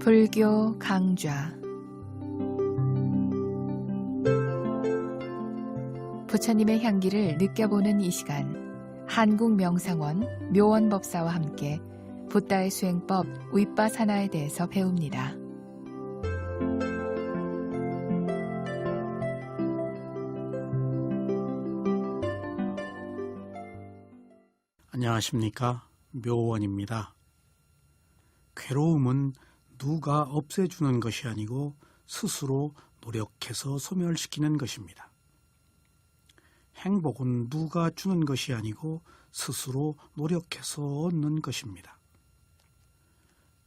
불교 강좌 부처님의 향기를 느껴보는 이 시간 한국명상원 묘원법사와 함께 붓다의 수행법 윗바사나에 대해서 배웁니다. 안녕하십니까. 묘원입니다. 괴로움은 누가 없애주는 것이 아니고 스스로 노력해서 소멸시키는 것입니다. 행복은 누가 주는 것이 아니고 스스로 노력해서 얻는 것입니다.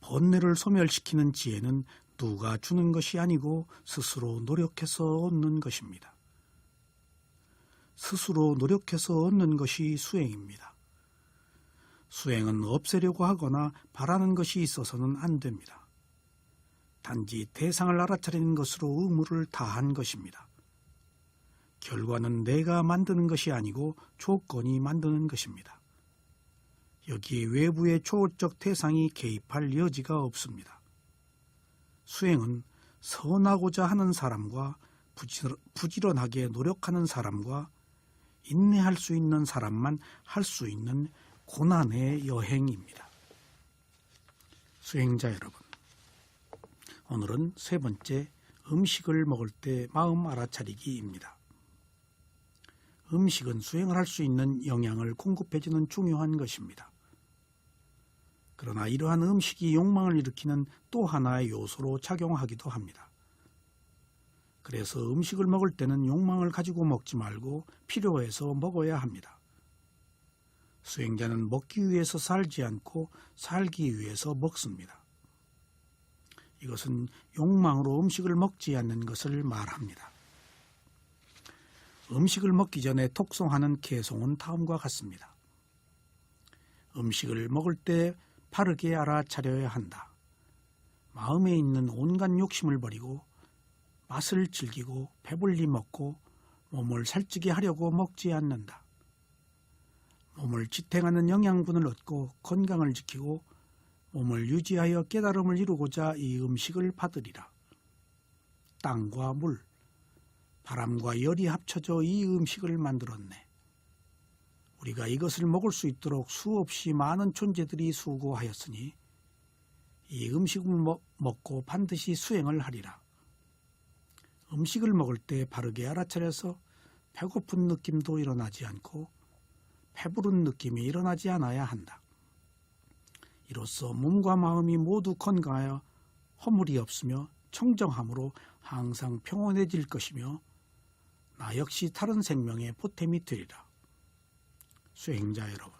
번뇌를 소멸시키는 지혜는 누가 주는 것이 아니고 스스로 노력해서 얻는 것입니다. 스스로 노력해서 얻는 것이 수행입니다. 수행은 없애려고 하거나 바라는 것이 있어서는 안 됩니다. 단지 대상을 알아차리는 것으로 의무를 다한 것입니다. 결과는 내가 만드는 것이 아니고 조건이 만드는 것입니다. 여기에 외부의 초월적 대상이 개입할 여지가 없습니다. 수행은 선하고자 하는 사람과 부지런하게 노력하는 사람과 인내할 수 있는 사람만 할 수 있는 고난의 여행입니다. 수행자 여러분, 오늘은 세 번째 음식을 먹을 때 마음 알아차리기입니다. 음식은 수행을 할 수 있는 영양을 공급해주는 중요한 것입니다. 그러나 이러한 음식이 욕망을 일으키는 또 하나의 요소로 작용하기도 합니다. 그래서 음식을 먹을 때는 욕망을 가지고 먹지 말고 필요해서 먹어야 합니다. 수행자는 먹기 위해서 살지 않고 살기 위해서 먹습니다. 이것은 욕망으로 음식을 먹지 않는 것을 말합니다. 음식을 먹기 전에 톡송하는 개송은 다음과 같습니다. 음식을 먹을 때 바르게 알아차려야 한다. 마음에 있는 온갖 욕심을 버리고 맛을 즐기고 배불리 먹고 몸을 살찌게 하려고 먹지 않는다. 몸을 지탱하는 영양분을 얻고 건강을 지키고 몸을 유지하여 깨달음을 이루고자 이 음식을 받으리라. 땅과 물, 바람과 열이 합쳐져 이 음식을 만들었네. 우리가 이것을 먹을 수 있도록 수없이 많은 존재들이 수고하였으니 이 음식을 먹고 반드시 수행을 하리라. 음식을 먹을 때 바르게 알아차려서 배고픈 느낌도 일어나지 않고 배부른 느낌이 일어나지 않아야 한다. 이로써 몸과 마음이 모두 건강하여 허물이 없으며 청정함으로 항상 평온해질 것이며 나 역시 다른 생명의 보탬이 되리라. 수행자 여러분.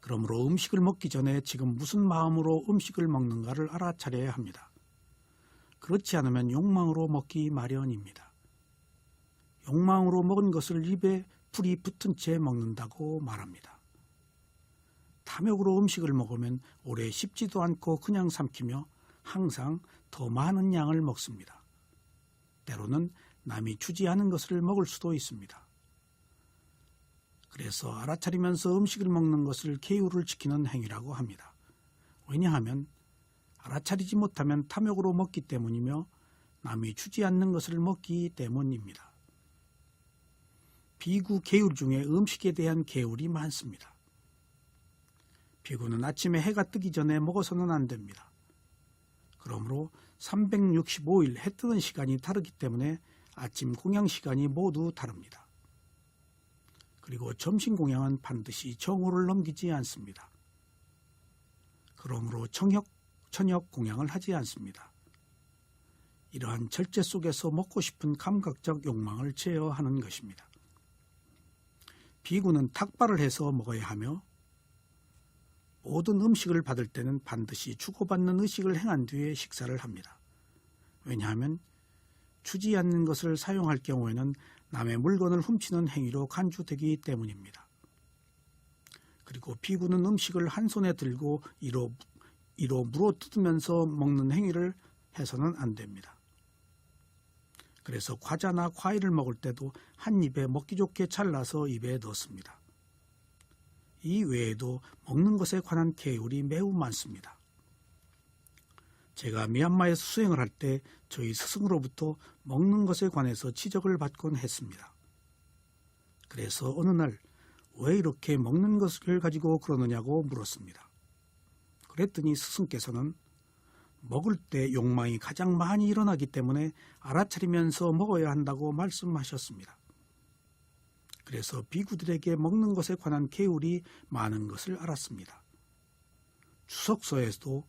그러므로 음식을 먹기 전에 지금 무슨 마음으로 음식을 먹는가를 알아차려야 합니다. 그렇지 않으면 욕망으로 먹기 마련입니다. 욕망으로 먹은 것을 입에 불이 붙은 채 먹는다고 말합니다. 탐욕으로 음식을 먹으면 오래 씹지도 않고 그냥 삼키며 항상 더 많은 양을 먹습니다. 때로는 남이 주지 않은 것을 먹을 수도 있습니다. 그래서 알아차리면서 음식을 먹는 것을 계율을 지키는 행위라고 합니다. 왜냐하면 알아차리지 못하면 탐욕으로 먹기 때문이며 남이 주지 않는 것을 먹기 때문입니다. 비구 계율 중에 음식에 대한 계율이 많습니다. 비구는 아침에 해가 뜨기 전에 먹어서는 안 됩니다. 그러므로 365일 해 뜨는 시간이 다르기 때문에 아침 공양 시간이 모두 다릅니다. 그리고 점심 공양은 반드시 정오를 넘기지 않습니다. 그러므로 청혁, 천역 공양을 하지 않습니다. 이러한 절제 속에서 먹고 싶은 감각적 욕망을 제어하는 것입니다. 비구는 탁발을 해서 먹어야 하며 모든 음식을 받을 때는 반드시 주고받는 의식을 행한 뒤에 식사를 합니다. 왜냐하면 주지 않는 것을 사용할 경우에는 남의 물건을 훔치는 행위로 간주되기 때문입니다. 그리고 비구는 음식을 한 손에 들고 이로, 이로 물어 뜯으면서 먹는 행위를 해서는 안 됩니다. 그래서 과자나 과일을 먹을 때도 한 입에 먹기 좋게 잘라서 입에 넣습니다. 이 외에도 먹는 것에 관한 계율이 매우 많습니다. 제가 미얀마에서 수행을 할 때 저희 스승으로부터 먹는 것에 관해서 지적을 받곤 했습니다. 그래서 어느 날 왜 이렇게 먹는 것을 가지고 그러느냐고 물었습니다. 그랬더니 스승께서는 먹을 때 욕망이 가장 많이 일어나기 때문에 알아차리면서 먹어야 한다고 말씀하셨습니다. 그래서 비구들에게 먹는 것에 관한 계율이 많은 것을 알았습니다. 주석서에도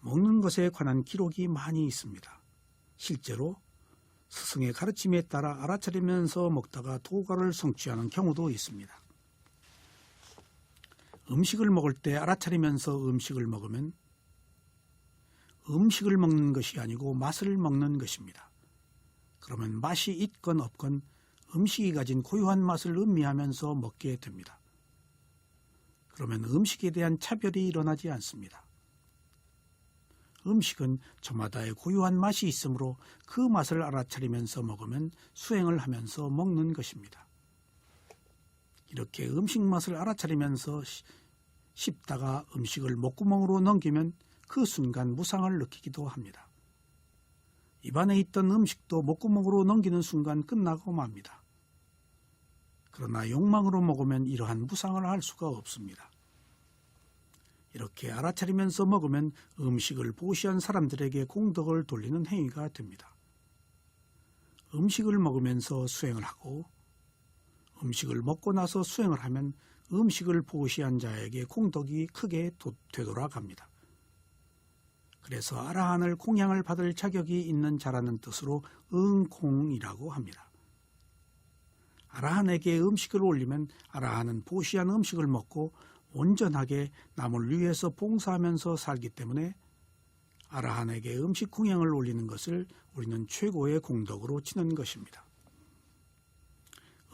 먹는 것에 관한 기록이 많이 있습니다. 실제로 스승의 가르침에 따라 알아차리면서 먹다가 도가를 성취하는 경우도 있습니다. 음식을 먹을 때 알아차리면서 음식을 먹으면 음식을 먹는 것이 아니고 맛을 먹는 것입니다. 그러면 맛이 있건 없건 음식이 가진 고유한 맛을 음미하면서 먹게 됩니다. 그러면 음식에 대한 차별이 일어나지 않습니다. 음식은 저마다의 고유한 맛이 있으므로 그 맛을 알아차리면서 먹으면 수행을 하면서 먹는 것입니다. 이렇게 음식 맛을 알아차리면서 시- 씹다가 음식을 목구멍으로 넘기면 그 순간 무상을 느끼기도 합니다. 입안에 있던 음식도 목구멍으로 넘기는 순간 끝나고 맙니다. 그러나 욕망으로 먹으면 이러한 무상을 할 수가 없습니다. 이렇게 알아차리면서 먹으면 음식을 보시한 사람들에게 공덕을 돌리는 행위가 됩니다. 음식을 먹으면서 수행을 하고 음식을 먹고 나서 수행을 하면 음식을 보시한 자에게 공덕이 크게 도- 되돌아갑니다. 그래서 아라한을 공양을 받을 자격이 있는 자라는 뜻으로 응콩이라고 합니다. 아라한에게 음식을 올리면 아라한은 보시한 음식을 먹고 온전하게 남을 위해서 봉사하면서 살기 때문에 아라한에게 음식 공양을 올리는 것을 우리는 최고의 공덕으로 치는 것입니다.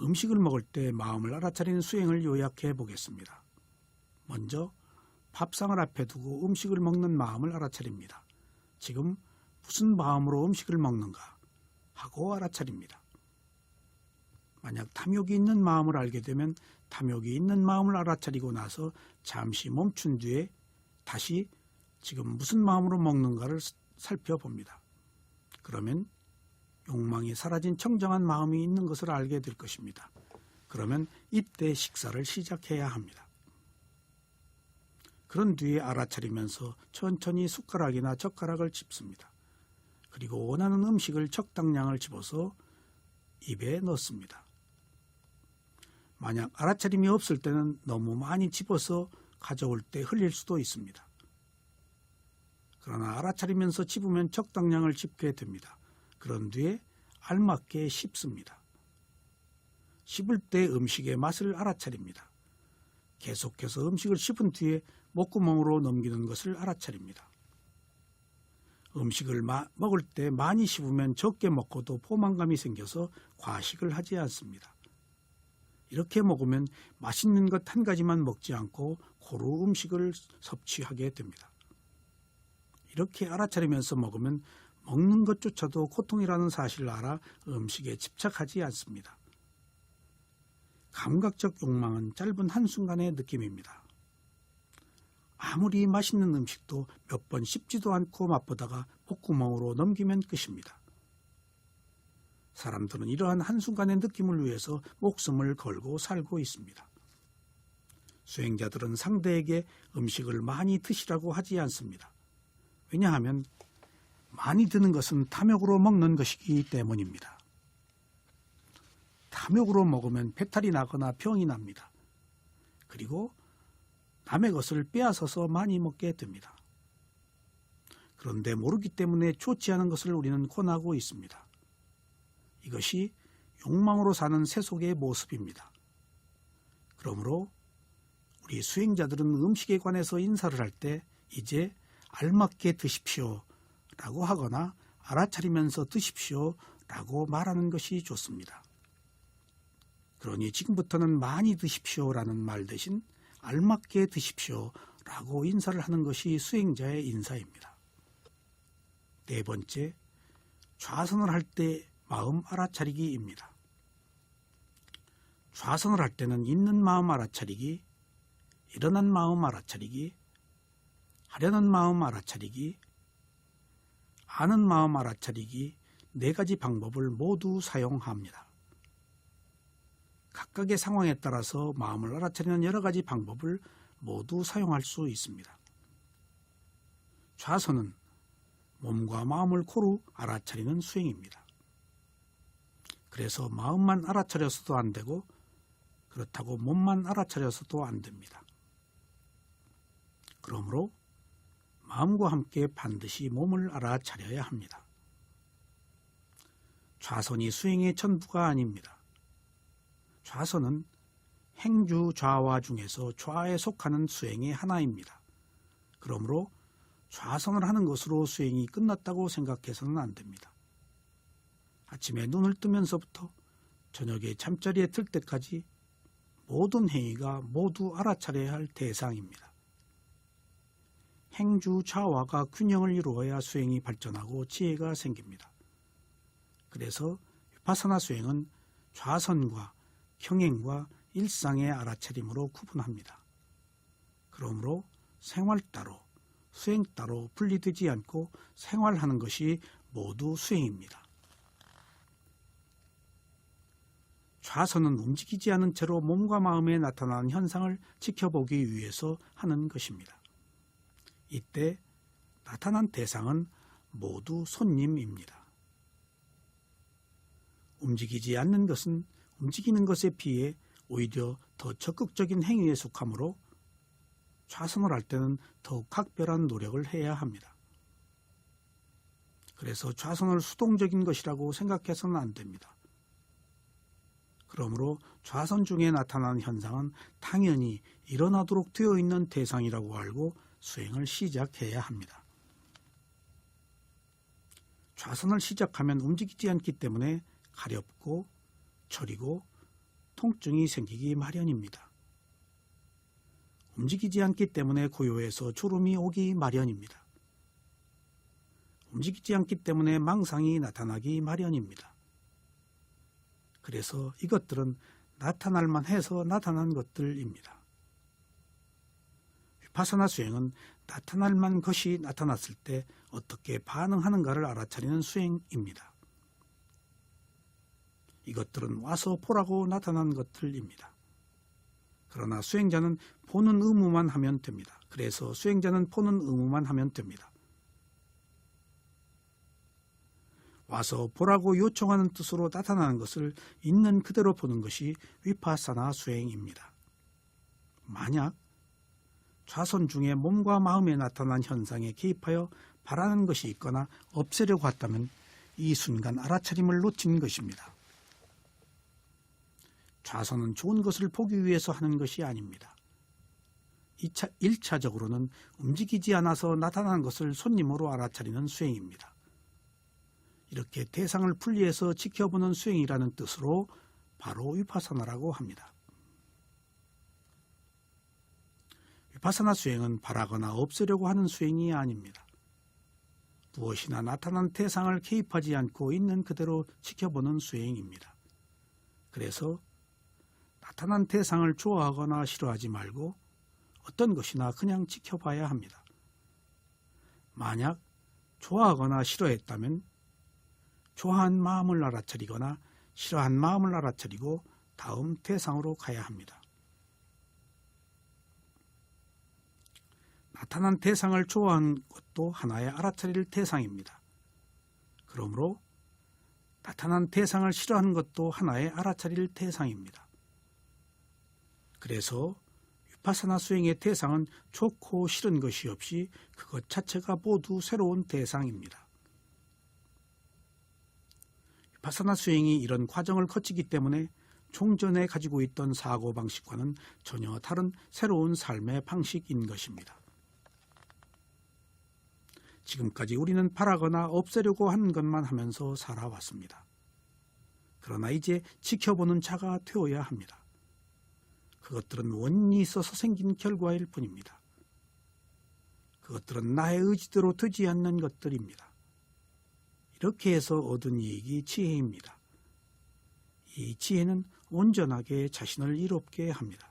음식을 먹을 때 마음을 알아차리는 수행을 요약해 보겠습니다. 먼저 밥상을 앞에 두고 음식을 먹는 마음을 알아차립니다. 지금 무슨 마음으로 음식을 먹는가 하고 알아차립니다. 만약 탐욕이 있는 마음을 알게 되면 탐욕이 있는 마음을 알아차리고 나서 잠시 멈춘 뒤에 다시 지금 무슨 마음으로 먹는가를 스- 살펴봅니다. 그러면 욕망이 사라진 청정한 마음이 있는 것을 알게 될 것입니다. 그러면 이때 식사를 시작해야 합니다. 그런 뒤에 알아차리면서 천천히 숟가락이나 젓가락을 집습니다. 그리고 원하는 음식을 적당량을 집어서 입에 넣습니다. 만약 알아차림이 없을 때는 너무 많이 집어서 가져올 때 흘릴 수도 있습니다. 그러나 알아차리면서 집으면 적당량을 집게 됩니다. 그런 뒤에 알맞게 씹습니다. 씹을 때 음식의 맛을 알아차립니다. 계속해서 음식을 씹은 뒤에 목구멍으로 넘기는 것을 알아차립니다. 음식을 마- 먹을 때 많이 씹으면 적게 먹고도 포만감이 생겨서 과식을 하지 않습니다. 이렇게 먹으면 맛있는 것 한 가지만 먹지 않고 고루 음식을 섭취하게 됩니다. 이렇게 알아차리면서 먹으면 먹는 것조차도 고통이라는 사실을 알아 음식에 집착하지 않습니다. 감각적 욕망은 짧은 한순간의 느낌입니다. 아무리 맛있는 음식도 몇 번 씹지도 않고 맛보다가 목구멍으로 넘기면 끝입니다. 사람들은 이러한 한순간의 느낌을 위해서 목숨을 걸고 살고 있습니다. 수행자들은 상대에게 음식을 많이 드시라고 하지 않습니다. 왜냐하면 많이 드는 것은 탐욕으로 먹는 것이기 때문입니다. 탐욕으로 먹으면 배탈이 나거나 병이 납니다. 그리고 남의 것을 빼앗아서 많이 먹게 됩니다. 그런데 모르기 때문에 좋지 않은 것을 우리는 권하고 있습니다. 이것이 욕망으로 사는 세속의 모습입니다. 그러므로 우리 수행자들은 음식에 관해서 인사를 할 때 이제 알맞게 드십시오 라고 하거나 알아차리면서 드십시오 라고 말하는 것이 좋습니다. 그러니 지금부터는 많이 드십시오 라는 말 대신 알맞게 드십시오 라고 인사를 하는 것이 수행자의 인사입니다. 네 번째, 좌선을 할 때 마음 알아차리기입니다. 좌선을 할 때는 있는 마음 알아차리기, 일어난 마음 알아차리기, 하려는 마음 알아차리기, 아는 마음 알아차리기 네 가지 방법을 모두 사용합니다. 각각의 상황에 따라서 마음을 알아차리는 여러 가지 방법을 모두 사용할 수 있습니다. 좌선은 몸과 마음을 고루 알아차리는 수행입니다. 그래서 마음만 알아차려서도 안 되고 그렇다고 몸만 알아차려서도 안 됩니다. 그러므로 마음과 함께 반드시 몸을 알아차려야 합니다. 좌선이 수행의 전부가 아닙니다. 좌선은 행주 좌와 중에서 좌에 속하는 수행의 하나입니다. 그러므로 좌선을 하는 것으로 수행이 끝났다고 생각해서는 안 됩니다. 아침에 눈을 뜨면서부터 저녁에 잠자리에 들 때까지 모든 행위가 모두 알아차려야 할 대상입니다. 행주 좌와가 균형을 이루어야 수행이 발전하고 지혜가 생깁니다. 그래서 위파사나 수행은 좌선과 평행과 일상의 알아차림으로 구분합니다. 그러므로 생활 따로, 수행 따로 분리되지 않고 생활하는 것이 모두 수행입니다. 좌선은 움직이지 않은 채로 몸과 마음에 나타나는 현상을 지켜보기 위해서 하는 것입니다. 이때 나타난 대상은 모두 손님입니다. 움직이지 않는 것은 움직이는 것에 비해 오히려 더 적극적인 행위에 속하므로 좌선을 할 때는 더욱 각별한 노력을 해야 합니다. 그래서 좌선을 수동적인 것이라고 생각해서는 안 됩니다. 그러므로 좌선 중에 나타나는 현상은 당연히 일어나도록 되어 있는 대상이라고 알고 수행을 시작해야 합니다. 좌선을 시작하면 움직이지 않기 때문에 가렵고 저리고 통증이 생기기 마련입니다. 움직이지 않기 때문에 고요해서 졸음이 오기 마련입니다. 움직이지 않기 때문에 망상이 나타나기 마련입니다. 그래서 이것들은 나타날 만 해서 나타난 것들입니다. 위파사나 수행은 나타날 만 것이 나타났을 때 어떻게 반응하는가를 알아차리는 수행입니다. 이것들은 와서 보라고 나타난 것들입니다. 그러나 수행자는 보는 의무만 하면 됩니다. 그래서 수행자는 보는 의무만 하면 됩니다. 와서 보라고 요청하는 뜻으로 나타나는 것을 있는 그대로 보는 것이 위파사나 수행입니다. 만약 좌선 중에 몸과 마음에 나타난 현상에 개입하여 바라는 것이 있거나 없애려고 했다면 이 순간 알아차림을 놓친 것입니다. 좌선은 좋은 것을 보기 위해서 하는 것이 아닙니다. 2차, 1차적으로는 움직이지 않아서 나타난 것을 손님으로 알아차리는 수행입니다. 이렇게 대상을 분리해서 지켜보는 수행이라는 뜻으로 바로 위파사나라고 합니다. 위파사나 수행은 바라거나 없애려고 하는 수행이 아닙니다. 무엇이나 나타난 대상을 개입하지 않고 있는 그대로 지켜보는 수행입니다. 그래서 나타난 대상을 좋아하거나 싫어하지 말고 어떤 것이나 그냥 지켜봐야 합니다. 만약 좋아하거나 싫어했다면 좋아한 마음을 알아차리거나 싫어한 마음을 알아차리고 다음 대상으로 가야 합니다. 나타난 대상을 좋아한 것도 하나의 알아차릴 대상입니다. 그러므로 나타난 대상을 싫어하는 것도 하나의 알아차릴 대상입니다. 그래서 위파사나 수행의 대상은 좋고 싫은 것이 없이 그것 자체가 모두 새로운 대상입니다. 위파사나 수행이 이런 과정을 거치기 때문에 종전에 가지고 있던 사고 방식과는 전혀 다른 새로운 삶의 방식인 것입니다. 지금까지 우리는 바라거나 없애려고 하는 것만 하면서 살아왔습니다. 그러나 이제 지켜보는 자가 되어야 합니다. 그것들은 원인이 있어서 생긴 결과일 뿐입니다. 그것들은 나의 의지대로 되지 않는 것들입니다. 이렇게 해서 얻은 이익이 지혜입니다. 이 지혜는 온전하게 자신을 이롭게 합니다.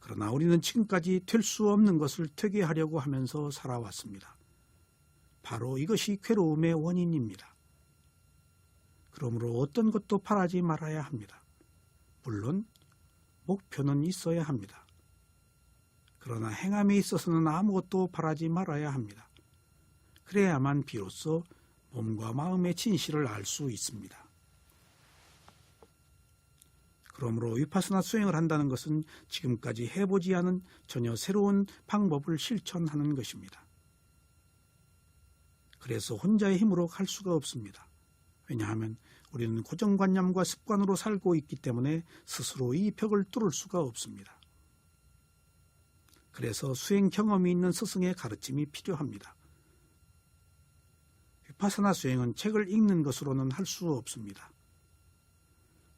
그러나 우리는 지금까지 될 수 없는 것을 되게 하려고 하면서 살아왔습니다. 바로 이것이 괴로움의 원인입니다. 그러므로 어떤 것도 바라지 말아야 합니다. 물론 목표는 있어야 합니다. 그러나 행함에 있어서는 아무것도 바라지 말아야 합니다. 그래야만 비로소 몸과 마음의 진실을 알 수 있습니다. 그러므로 위파스나 수행을 한다는 것은 지금까지 해보지 않은 전혀 새로운 방법을 실천하는 것입니다. 그래서 혼자의 힘으로 갈 수가 없습니다. 왜냐하면 우리는 고정관념과 습관으로 살고 있기 때문에 스스로 이 벽을 뚫을 수가 없습니다. 그래서 수행 경험이 있는 스승의 가르침이 필요합니다. 위파사나 수행은 책을 읽는 것으로는 할 수 없습니다.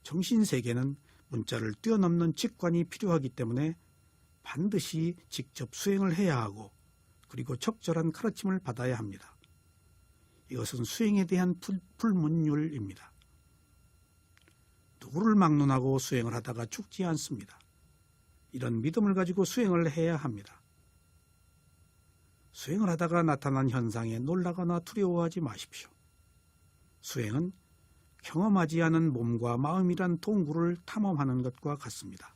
정신세계는 문자를 뛰어넘는 직관이 필요하기 때문에 반드시 직접 수행을 해야 하고 그리고 적절한 가르침을 받아야 합니다. 이것은 수행에 대한 불, 불문율입니다. 누구를 막론하고 수행을 하다가 죽지 않습니다. 이런 믿음을 가지고 수행을 해야 합니다. 수행을 하다가 나타난 현상에 놀라거나 두려워하지 마십시오. 수행은 경험하지 않은 몸과 마음이란 동굴을 탐험하는 것과 같습니다.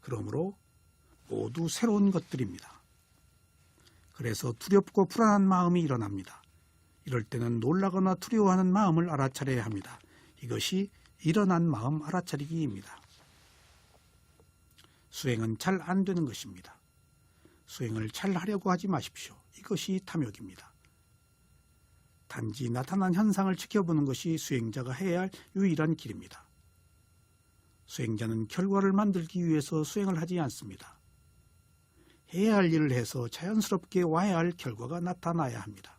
그러므로 모두 새로운 것들입니다. 그래서 두렵고 불안한 마음이 일어납니다. 이럴 때는 놀라거나 두려워하는 마음을 알아차려야 합니다. 이것이 일어난 마음 알아차리기입니다. 수행은 잘 안 되는 것입니다. 수행을 잘 하려고 하지 마십시오. 이것이 탐욕입니다. 단지 나타난 현상을 지켜보는 것이 수행자가 해야 할 유일한 길입니다. 수행자는 결과를 만들기 위해서 수행을 하지 않습니다. 해야 할 일을 해서 자연스럽게 와야 할 결과가 나타나야 합니다.